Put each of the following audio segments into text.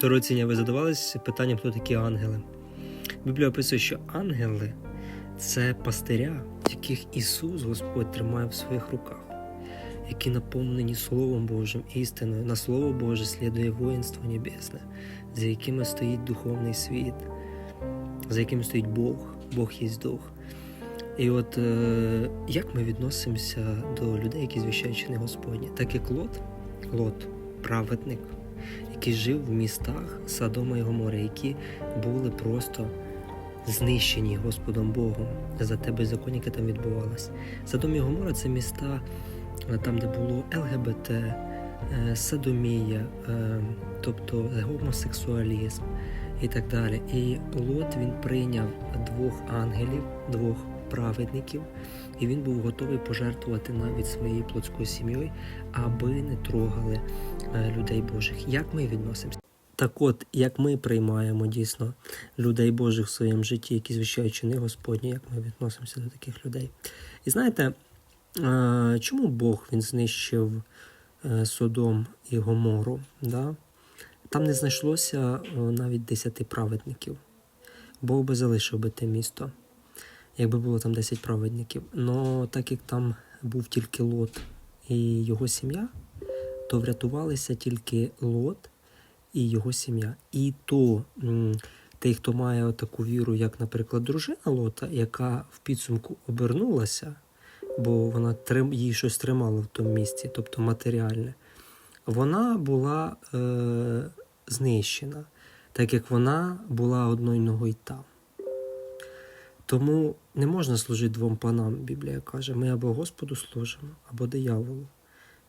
Дорогоціння, ви задавались питанням, хто такі ангели? Біблія описує, що ангели це пастиря, яких Ісус Господь тримає в своїх руках, які наповнені Словом Божим, істиною. На Слово Боже слідує воїнство небесне, за якими стоїть духовний світ, за яким стоїть Бог, Бог є Дух. І от е, як ми відносимося до людей, які звіщають чини Господні, так як Лот, Лот, праведник, який жив в містах Содома і Гомора, які були просто знищені Господом Богом за те беззаконня, яке там відбувалось. Содом і Гомора це міста, е, там, де було ЛГБТ, е, садомія, е, тобто гомосексуалізм і так далі. І Лот він прийняв двох ангелів, двох праведників, і він був готовий пожертвувати навіть своєю плотською сім'єю, аби не трогали людей Божих. Як ми відносимося? Так от, як ми приймаємо дійсно людей Божих в своєму житті, які звіщають чини Господні, як ми відносимося до таких людей. І знаєте, е, чому Бог він знищив е, Содом і Гомору? Да? Там не знайшлося е, навіть десяти праведників. Бог би залишив би те місто, якби було там 10 праведників. Но так як там був тільки Лот і його сім'я, то врятувалися тільки Лот і його сім'я. І то той, хто має таку віру, як, наприклад, дружина Лота, яка в підсумку обернулася, бо вона трим, їй щось тримала в тому місці, тобто матеріальне, вона була е, знищена, так як вона була одною ногою там. Тому не можна служити двом панам, Біблія каже. Ми або Господу служимо, або дияволу,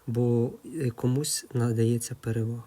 бо е, комусь надається перевага.